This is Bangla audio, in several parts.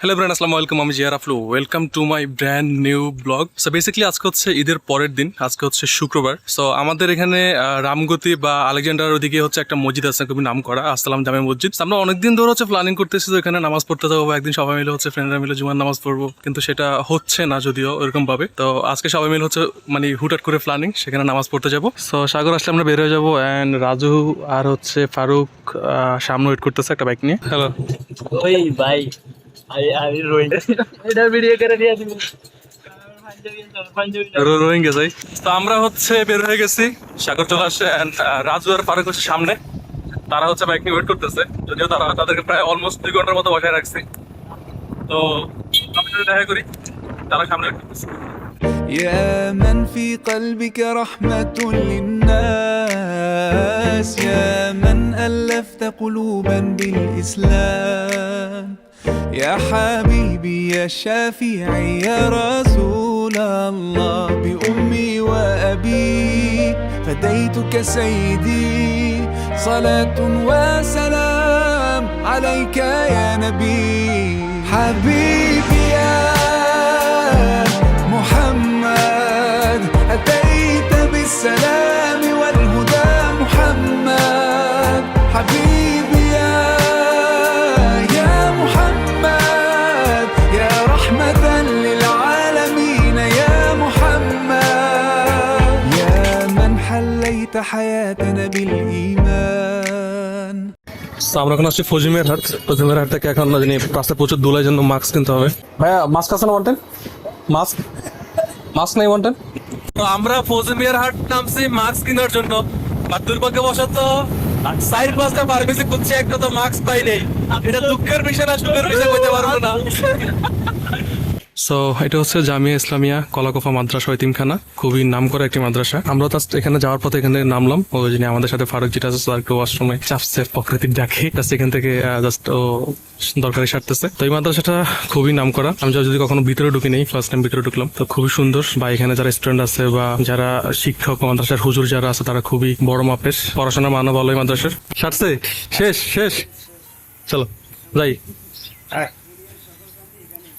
হ্যালো ব্রান আসসালামু আলাইকুম আমি Ziyar Aflu. Welcome to my brand new blog so basically আজকে হচ্ছে ঈদের পরের দিন, আজকে হচ্ছে শুক্রবার। সো আমাদের এখানে রামগতি বা আলেকজান্ডার ওদিকে হচ্ছে একটা মসজিদ আছে, খুবই নাম করা আসসালাম জামে মসজিদ। আমরা অনেকদিন ধরে হচ্ছে প্ল্যানিং করতেছি তো এখানে নামাজ পড়তে যাব একদিন সবাই মিলে হচ্ছে ফ্রেন্ডরা মিলে জুমার নামাজ পড়ব। কিন্তু সেটা হচ্ছে না যদিও এরকম ভাবে তো আজকে সবাই মিলে হচ্ছে মানে হুটহাট করে প্ল্যানিং সেখানে নামাজ পড়তে যাব। সো সাগর, আসলে আমরা বের হয়ে যাব অ্যান্ড রাজু আর হচ্ছে ফারুক সামনে ওয়েট করতেছে একটা বাইক নিয়ে। হ্যালো ওই ভাই আই আই রোহিং এটা ভিডিও করে দিয়ে দিবি রো- রোহিঙ্গা যাই তো আমরা হচ্ছে বের হয়ে গেছি সাগর চলে আসছে and, আহ, রাজু আর ফারুক হচ্ছে সামনে তারা হচ্ছে বাইক নিয়ে ওয়েট করতেছে যদিও তারা তাদেরকে প্রায় অলমোস্ট দুই ঘন্টার মতো বসায় রাখছি তো আমি যদি দেখা করি তারা সামনে wait করতেছে يا من في قلبك رحمة للناس يا من ألفت قلوبا بالإسلام يا حبيبي يا شافعي يا رسول الله بأمي وأبي فديتك سيدي صلاة وسلام عليك يا نبي. حبيبي يا محمد أتيت بالسلام. بالإيمان তো আমরা এখন আসছি ফজিমের হাট ফজিমের হাট থেকে এখন জানি রাস্তায় প্রচুর দোলার জন্য মাস্ক কিনতে হবে ভাইয়া মাস্ক আছে না ওয়ান্টেন মাস্ক মাস্ক নাই ওয়ান্টেন তো আমরা ফজিমের হাট নামছি মাস্ক কেনার জন্য আর দুর্ভাগ্যবশত সাইড পাঁচটা ফার্মেসি খুঁজছে একটা তো মাস্ক পাই নেই এটা দুঃখের বিষয় না সুখের বিষয় বলতে পারবো না সো এটা হচ্ছে জামিয়া ইসলামিয়া কলাকফা মাদ্রাসা এতিমখানা। খুবই নাম করা একটি মাদ্রাসা। আমরা জাস্ট এখানে যাওয়ার পথে এখানে নামলাম। ও যিনি আমাদের সাথে ফারুক তার একটু ওয়াশরুমে চাপছে, প্রকৃতির ডাকে। জাস্ট এখান থেকে জাস্ট ও দরকারি সারতেছে। তো এই মাদ্রাসাটা খুবই নাম করা আমি যদি কখনো ভিতরে ঢুকি নেই ফার্স্ট টাইম ভিতরে ঢুকলাম। তো খুবই সুন্দর। বা এখানে যারা স্টুডেন্ট আছে বা যারা শিক্ষক মাদ্রাসার হুজুর যারা আছে, তারা খুবই বড় মাপের। পড়াশোনার মানও ভালো মাদ্রাসার। সারছে? শেষ শেষ। চলো, যাই।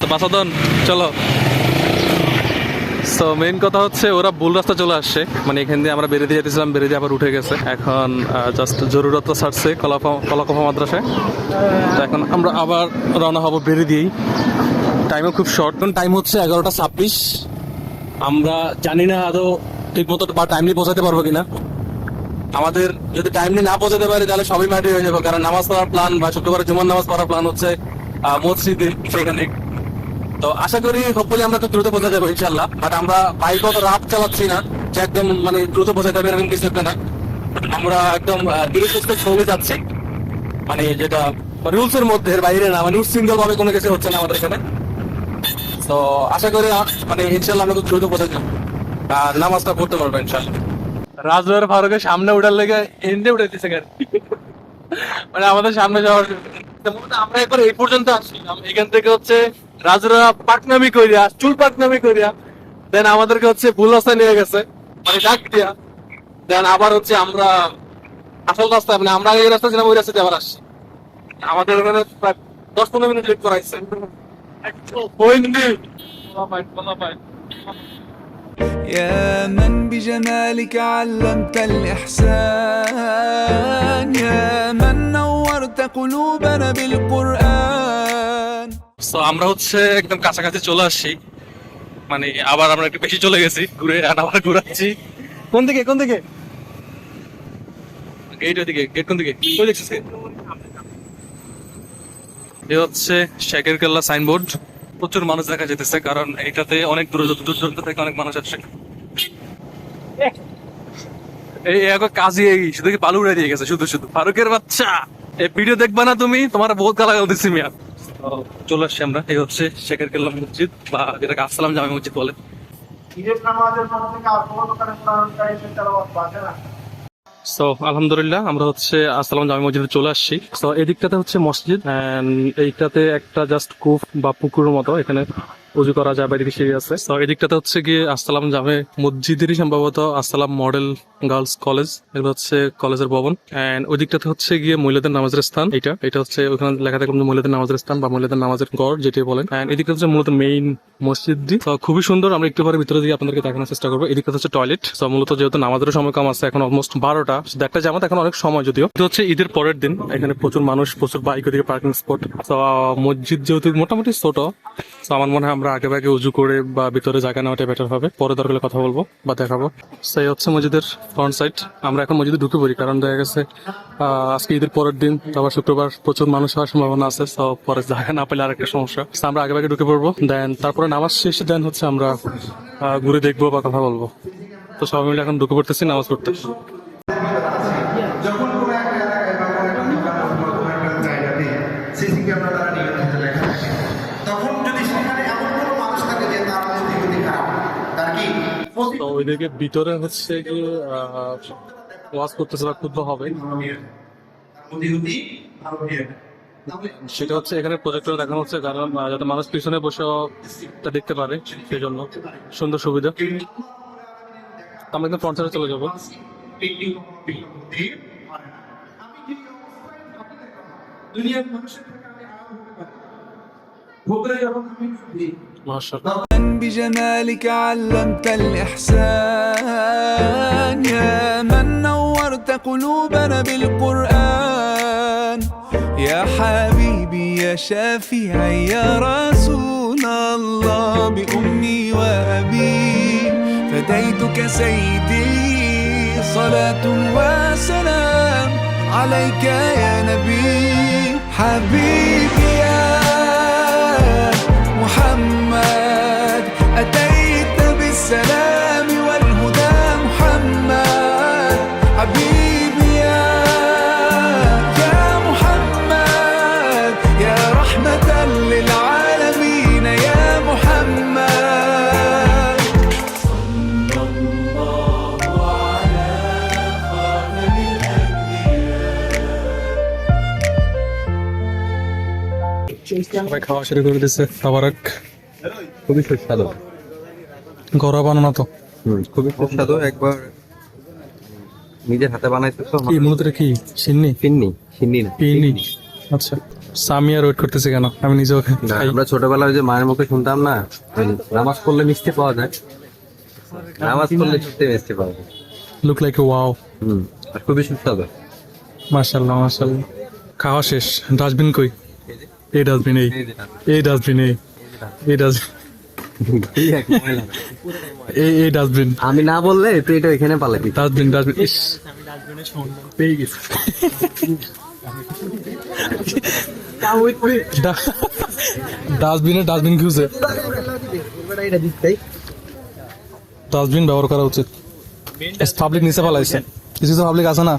তো বাসাদন চলো। তো মেইন কথা হচ্ছে ওরা ভুল রাস্তা চলে আসছে। মানে এখান দিয়ে আমরা বেরিয়ে যেতেছিলাম বেরিয়ে আবার উঠে গেছে। এখন জাস্ট জরুরত ছাড়ছে কলাফা কলাকফা মাদ্রাসায় তো এখন আমরা আবার রওনা হব বেরিয়ে দিয়েই। টাইমও খুব শর্ট টাইম হচ্ছে এগারোটা ছাব্বিশ। আমরা জানি না আদৌ ঠিক মতো বা টাইমলি পৌঁছাতে পারব কিনা। আমাদের যদি টাইমলি না পৌঁছাতে পারি, তাহলে সবই মাটি হয়ে যাবে। কারণ নামাজ পড়ার প্ল্যান বা শুক্রবার জুমার নামাজ পড়ার প্ল্যান হচ্ছে মসজিদে সেখানে তো আশা করি হোপফুলি আমরা তো দ্রুত পৌঁছে যাব ইনশাল্লাহ বাট আমরা বাইক অত রাত চালাচ্ছি না, যে একদম মানে দ্রুত পৌঁছে যাবে এরকম কিছু একটা না। আমরা একদম ধীরে সুস্থে চলে যাচ্ছি। মানে যেটা রুলস এর মধ্যে বাইরে না মানে সিঙ্গেল ভাবে কোনো কিছু হচ্ছে না আমাদের এখানে। তো আশা করি মানে ইনশাল্লাহ আমরা খুব দ্রুত পৌঁছে যাব। আর নামাজটা পড়তে পারব ইনশাল্লাহ রাজু ফারুকের সামনে উঠার লেগে এন্ডে উঠে দিচ্ছে গাড়ি মানে আমাদের সামনে যাওয়ার আমরা একবার এই পর্যন্ত আসছিলাম এখান থেকে হচ্ছে রাজুরা পাটনামি করিয়া চুল পাটনামি করিয়া দেন আমাদেরকে হচ্ছে ভুল রাস্তায় নিয়ে গেছে মানে ডাক দিয়া দেন আবার হচ্ছে আমরা আসল রাস্তায় মানে আমরা এই রাস্তা ছিলাম ওই রাস্তাতে আবার আসছি আমাদের ওখানে প্রায় দশ পনেরো মিনিট লেট করাইছে হইনি يا من بجمالك علمت الإحسان يا من نورت قلوبنا بالقرآن তো আমরা হচ্ছে একদম কাছাকাছি চলে আসছি। মানে আবার আমরা একটু বেশি চলে গেছি ঘুরে আর আবার ঘুরাচ্ছি। কোন দিকে কোন দিকে? গেট ওদিকে গেট কোন দিকে? কই দেখছিস এ হচ্ছে শেখের কেল্লা সাইনবোর্ড প্রচুর মানুষ দেখা যেতেছে কারণ এটাতে অনেক দূর দূর দূরান্ত থেকে অনেক মানুষ আসছে এই এখন কাজই এই শুধু কি বালু উড়ে দিয়ে গেছে শুধু শুধু। ফারুকের বাচ্চা! এই ভিডিও দেখবা না তুমি তোমার বহুত গালাগাল দিচ্ছি মিয়া। চলে আসছি আমরা এই হচ্ছে শেখের কেল্লা মসজিদ বা যেটাকে আসসালাম জামে মসজিদ বলে। সো আলহামদুলিল্লাহ আমরা হচ্ছে আসসালাম জামে মসজিদে চলে আসছি। তো এদিকটাতে হচ্ছে মসজিদ এইটাতে একটা জাস্ট কুফ বা পুকুরের মতো এখানে। উজু করা যায় বা এদিকে সিঁড়ি আছে? তো এদিকটাতে হচ্ছে গিয়ে আসসালাম জামে মসজিদেরই সম্ভবত আসসালাম মডেল গার্লস কলেজ। এগুলো হচ্ছে কলেজের ভবন। এন্ড ওই দিকটাতে হচ্ছে গিয়ে মহিলাদের নামাজের স্থান। এটা এটা হচ্ছে ওখানে লেখা থাকলাম যে মহিলাদের নামাজের স্থান বা মহিলাদের নামাজের গড় যেটি বলেন। এন্ড এদিকে হচ্ছে মূলত মেইন মসজিদটি। তো খুবই সুন্দর। আমরা একটু পরে ভিতরে দিয়ে আপনাদেরকে দেখানোর চেষ্টা করব। এদিকে হচ্ছে টয়লেট তো মূলত যেহেতু নামাজের সময় কম আছে এখন অলমোস্ট বারোটা। একটা জামাত এখন অনেক সময় যদিও। এটা হচ্ছে ঈদের পরের দিন। এখানে প্রচুর মানুষ প্রচুর বাইক ওদিকে পার্কিং স্পট তো মসজিদ যেহেতু মোটামুটি ছোট তো আমার মনে হয় আমরা আগে আগে উজু করে বা ভিতরে জায়গা নেওয়াটা বেটার হবে। পরে দরকার কথা বলব বা দেখাবো। সেই হচ্ছে মসজিদের ফ্রন্ট সাইড আমরা এখন মসজিদে ঢুকে পড়ি, কারণ দেখা গেছে আজকে ঈদের পরের দিন তো আবার শুক্রবার প্রচুর মানুষ হওয়ার সম্ভাবনা আছে তো পরে জায়গা না পেলে আরেকটা সমস্যা। আমরা আগে আগে ঢুকে পড়ব দেন তারপরে নামাজ শেষে দেন হচ্ছে আমরা ঘুরে দেখব বা কথা বলব। তো সবাই মিলে এখন ঢুকে পড়তেছি, নামাজ পড়তে যখন কোনো একটা এলাকায় বা কোনো একটা দোকানে বা কোনো একটা জায়গাতে সিসি ক্যামেরা দ্বারা নিয়ন্ত্রিত লেখা থাকে তখন যদি সেখানে এমন কোনো মানুষ থাকে যে তার অনুভূতি গতি খারাপ তার কি তো ওইদিকে ভিতরে হচ্ছে যে ওয়াজ করতেছে বা ক্ষুদ্র হবে। সেটা হচ্ছে এখানে প্রজেক্টর দেখানো হচ্ছে, কারণ যাতে মানুষ পিছনে বসে তা দেখতে পারে সেই জন্য সুন্দর সুবিধা। আমরা কিন্তু ফ্রন্ট সাইডে চলে যাব। দুনিয়ার মানুষের। ভোগরে যখন আমি 12 من بجمالك علمت الإحسان. يا من نورت قلوبنا بالقرآن. يا حبيبي يا شافعي يا رسول الله. بأمي وأبي فديتك سيدي. صلاة وسلام عليك يا نبي. حبيبي يا সবাই খাওয়া শুরু করে দিচ্ছে খাবার খুবই সুস্বাদু। ঘরোয়া বানানো তো। খুবই সুস্বাদু। একবার নিজের হাতে বানাইছে তো কি মূলত কি? সিন্নি? ফিন্নি সিন্নি না পিনি। আচ্ছা সামিয়া ওয়েট করতেছে কেন? আমি নিজেও খাই। আমরা ছোটবেলায় যে মায়ের মুখে শুনতাম না নামাজ পড়লে মিষ্টি পাওয়া যায়। নামাজ পড়লে সত্যি মিষ্টি পাওয়া যায়। লুক লাইক ওয়াও হুম আর খুবই সুস্বাদু। মাশাআল্লাহ মাশাআল্লাহ। খাওয়া শেষ। ডাস্টবিন কই? এই ডাস্টবিন এই এই ডাস্টবিন এই এই ডাস্টবিন এই এই ডাস্টবিন আমি না বললে তুই এটা এখানে পালাবি। ডাস্টবিন ডাস্টবিন ইস। পেয়ে গেছি। ডাস্টবিনে ডাস্টবিন কিউছে ডাস্টবিন ব্যবহার করা উচিত। পাবলিক নিচে পালাইছে। কিছু কিছু পাবলিক আছে না?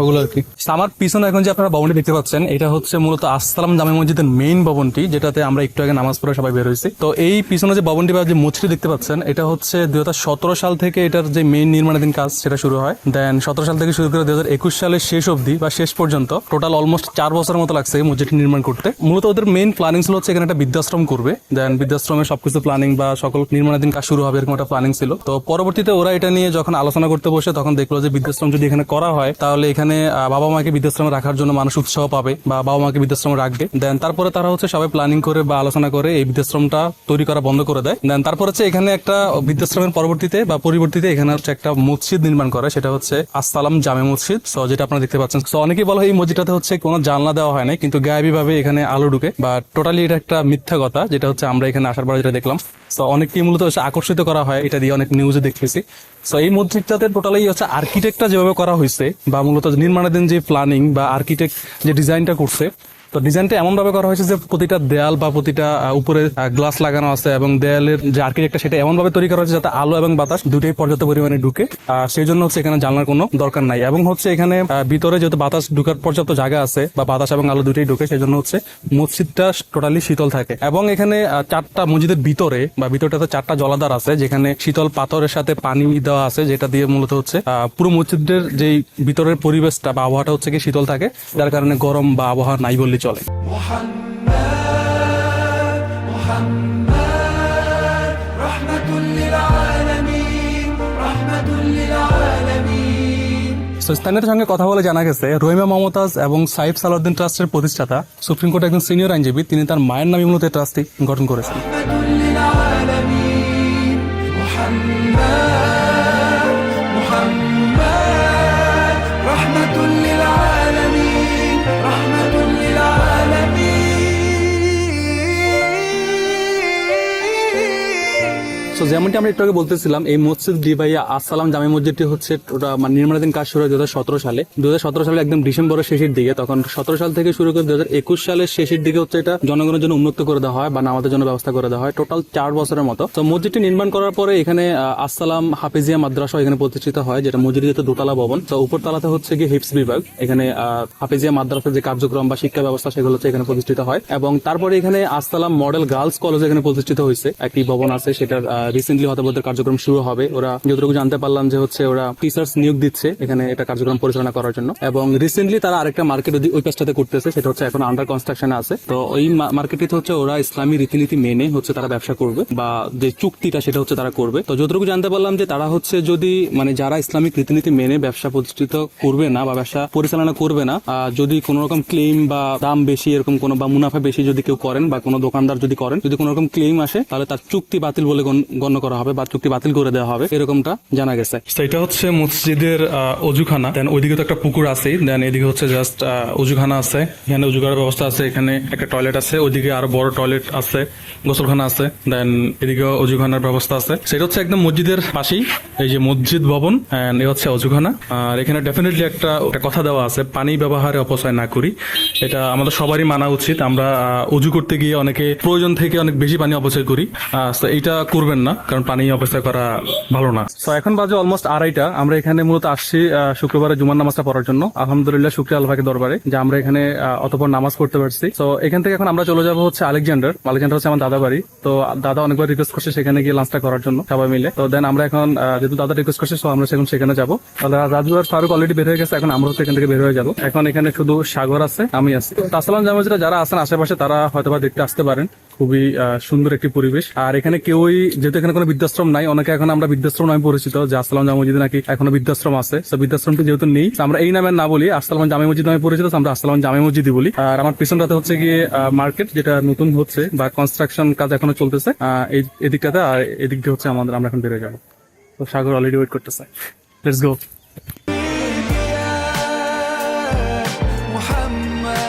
ওগুলো আর কি। আমার পিছনে এখন যে আপনারা ভবনটি দেখতে পাচ্ছেন, এটা হচ্ছে মূলত আসসালাম জামে মসজিদের মেইন ভবনটি, যেটাতে আমরা একটু আগে নামাজ পড়ে সবাই বের হয়েছি। তো এই পিছনে যে ভবনটি বা যে মসজিদটি দেখতে পাচ্ছেন, এটা হচ্ছে দুই হাজার সতেরো সাল থেকে এটার যে মেইন নির্মাণাধীন কাজ সেটা শুরু হয়। দেন সতেরো সাল থেকে শুরু করে দুই সালের শেষ অবধি বা শেষ পর্যন্ত টোটাল অলমোস্ট চার বছরের মতো লাগছে এই মসজিদটি নির্মাণ করতে। মূলত ওদের মেইন প্ল্যানিং ছিল হচ্ছে এখানে একটা বৃদ্ধাশ্রম করবে। দেন বৃদ্ধাশ্রমের সবকিছু প্ল্যানিং বা সকল নির্মাণাধীন কাজ শুরু হবে এরকম একটা প্ল্যানিং ছিল। তো পরবর্তীতে ওরা এটা নিয়ে যখন আলোচনা করতে বসে তখন দেখল যে বৃদ্ধাশ্রম যদি এখানে করা হয়, তাহলে এখানে বাবা মাকে বৃদ্ধাশ্রমে রাখার জন্য মানুষ উৎসাহ পাবে বা বাবা মাকে বৃদ্ধাশ্রমে রাখবে। দেন তারপরে তারা হচ্ছে সবাই প্ল্যানিং করে বা আলোচনা করে এই বৃদ্ধাশ্রমটা তৈরি করা বন্ধ করে দেয়। দেন তারপর হচ্ছে এখানে একটা বৃদ্ধাশ্রমের পরবর্তীতে বা পরিবর্তীতে এখানে হচ্ছে একটা মসজিদ নির্মাণ করে, সেটা হচ্ছে আসসালাম জামে মসজিদ। সো যেটা আপনারা দেখতে পাচ্ছেন। তো অনেকেই বলা হয় এই মসজিদটাতে হচ্ছে কোনো জানলা দেওয়া হয় না কিন্তু গায়েবী ভাবে এখানে আলো ঢুকে। বা টোটালি এটা একটা মিথ্যা কথা, যেটা হচ্ছে আমরা এখানে আসার পরে যেটা দেখলাম। তো অনেককেই মূলত আকর্ষিত করা হয়, এটা দিয়ে অনেক নিউজে দেখতেছি। তো এই মসজিদটাতে টোটালি হচ্ছে আর্কিটেক্টটা যেভাবে করা হয়েছে বা মূলত নির্মাণাধীন যে প্ল্যানিং বা আর্কিটেক্ট যে ডিজাইনটা করছে তো ডিজাইনটা এমন ভাবে করা হয়েছে যে প্রতিটা দেয়াল বা প্রতিটা উপরে গ্লাস লাগানো আছে এবং দেয়ালের যে আর্কিটেক্টটা সেটা এমন ভাবে তৈরি করা হয়েছে যাতে আলো এবং বাতাস দুটোই পর্যাপ্ত পরিমাণে ঢুকে। আর সেই জন্য হচ্ছে এখানে জানলার কোনো দরকার নাই। এবং হচ্ছে এখানে ভিতরে যেহেতু বাতাস ঢুকার পর্যাপ্ত জায়গা আছে বা বাতাস এবং আলো দুটোই ঢুকে, সেই জন্য হচ্ছে মসজিদটা টোটালি শীতল থাকে। এবং এখানে চারটা মসজিদের ভিতরে বা ভিতরটাতে চারটা জলাধার আছে, যেখানে শীতল পাথরের সাথে পানি দেওয়া আছে, যেটা দিয়ে মূলত হচ্ছে পুরো মসজিদের যেই ভিতরের পরিবেশটা বা আবহাওয়াটা হচ্ছে কি শীতল থাকে। যার কারণে গরম বা আবহাওয়া নাই বললে চলে। তো স্থানীয়দের সঙ্গে কথা বলে জানা গেছে, রহিমা মমতাজ এবং সাইফ সালাউদ্দিন ট্রাস্টের প্রতিষ্ঠাতা, সুপ্রিম কোর্টের একজন সিনিয়র আইনজীবী, তিনি তার মায়ের নামে মূলত ট্রাস্টটি গঠন করেছেন। যেমনটি আমরা একটু আগে বলতেছিলাম, এই মসজিদ ডিবাইয়া আসসালাম জামে মসজিদটি হচ্ছে ওটা মানে নির্মাণাধীন কাজ শুরু হয় দু হাজার সতেরো সালে। দু হাজার সতের সালে একদম ডিসেম্বরের শেষের দিকে, তখন সতেরো সাল থেকে শুরু করে দু হাজার একুশ সালের শেষের দিকে হচ্ছে এটা জনগণের জন্য উন্মুক্ত করে দেওয়া হয় বা নামাজের জন্য ব্যবস্থা করে দেওয়া হয়, টোটাল চার বছরের মতো। তো মসজিদটি নির্মাণ করার পরে এখানে আসসালাম হাফিজিয়া মাদ্রাসা এখানে প্রতিষ্ঠিত হয়, যেটা মসজিদের যেহেতু দোতলা ভবন। তো উপর তালাতে হচ্ছে গিয়ে হিপস বিভাগ, এখানে হাফিজিয়া মাদ্রাসার যে কার্যক্রম বা শিক্ষা ব্যবস্থা সেগুলো হচ্ছে এখানে প্রতিষ্ঠিত হয়। এবং তারপরে এখানে আসসালাম মডেল গার্লস কলেজ এখানে প্রতিষ্ঠিত হয়েছে, একটি ভবন আছে সেটার রিসেন্টলি হয়তো ওদের কার্যক্রম শুরু হবে। ওরা যতটুকু জানতে পারলাম যে হচ্ছে ওরা টিচার্স নিয়োগ দিচ্ছে এখানে এটা কার্যক্রম পরিচালনা করার জন্য। এবং রিসেন্টলি তারা আরেকটা মার্কেট ওই পাশটাতে করতেছে, সেটা হচ্ছে এখন আন্ডার কনস্ট্রাকশন আছে। তো ওই মার্কেটে হচ্ছে ওরা ইসলামী রীতিনীতি মেনে হচ্ছে তারা ব্যবসা করবে বা যে চুক্তিটা সেটা হচ্ছে তারা করবে। তো যতটুকু জানতে পারলাম যে তারা হচ্ছে যদি মানে যারা ইসলামিক রীতিনীতি মেনে ব্যবসা প্রতিষ্ঠিত করবে না বা ব্যবসা পরিচালনা করবে না যদি কোনো রকম ক্লেম বা দাম বেশি এরকম কোনো বা মুনাফা বেশি যদি কেউ করেন বা কোনো দোকানদার যদি করেন, যদি কোনো রকম ক্লেম আসে, তাহলে তার চুক্তি বাতিল বলে গণ- গণ্য করা হবে বা চুক্তি বাতিল করে দেওয়া হবে, এরকমটা জানা গেছে। এটা হচ্ছে মসজিদের অজুখানা। দেন ওইদিকে তো একটা পুকুর আছেই দেন এদিকে হচ্ছে জাস্ট অজুখানা আছে। এখানে অজু করার ব্যবস্থা আছে। এখানে একটা টয়লেট আছে। ওইদিকে আরও বড় টয়লেট আছে, গোসলখানা আছে। দেন এদিকে অজুখানার ব্যবস্থা আছে। সেটা হচ্ছে একদম মসজিদের পাশেই। এই যে মসজিদ ভবন এ হচ্ছে অজুখানা। আর এখানে ডেফিনেটলি একটা কথা দেওয়া আছে, পানি ব্যবহারে অপচয় না করি। এটা আমাদের সবারই মানা উচিত। আমরা অজু করতে গিয়ে অনেকে প্রয়োজন থেকে অনেক বেশি পানি অপচয় করি। এইটা করবেন না। কারণ পানি অপচয় করা ভালো না। তো এখন বাজে অলমোস্ট আড়াইটা। আমরা এখানে মূলত আসছি শুক্রবারে জুমার নামাজটা পড়ার জন্য। আলহামদুলিল্লাহ, শুক্রিয়া আল্লাহকে দরবারে যে আমরা এখানে অতপর নামাজ পড়তে পারছি। তো এখান থেকে এখন আমরা চলে যাব হচ্ছে আলেকজান্ডার। আলেকজান্ডার হচ্ছে আমার দাদা বাড়ি। তো, দাদা অনেকবার রিকোয়েস্ট করছে সেখানে গিয়ে লাঞ্চটা করার জন্য, সবাই মিলে। তো দেন আমরা এখন যেহেতু দাদা রিকোয়েস্ট করছে, so আমরা সেখানে সেখানে যাব। রাজু আর ফারুক অলরেডি বের হয়ে গেছে, এখন আমরা এখান থেকে বের হয়ে যাব। এখন এখানে শুধু সাগর আছে, আমি আছি। তাসলাম জামাজিরা যারা আছেন, আশেপাশে তারা হয়তোবা দেখতে আসতে পারেন। খুবই সুন্দর একটি পরিবেশ। আর এখানে কেউই, যেহেতু এখানে কোনো বৃদ্ধাশ্রম নাই, অনেকে এখন আমরা বৃদ্ধাশ্রম নামে পরিচিত, যে আসসালাম জামা মসজিদ নাকি এখনও বৃদ্ধাশ্রম আছে। তো বৃদ্ধাশ্রমটি যেহেতু নেই আমরা এই নামে না বলি, আসসালাম জামে মসজিদ নামে পরিচিত আমরা আসসালাম জামে মসজিদই বলি। আর আমার পিছনটাতে হচ্ছে গিয়ে মার্কেট, যেটা নতুন হচ্ছে, বা কনস্ট্রাকশন কাজ এখনও চলতেছে এই, এদিকটাতে, আর এদিক দিয়ে হচ্ছে আমাদের, আমরা এখন বেড়ে যাব। তো সাগর অলরেডি ওয়েট করতেছে। Let's go محمد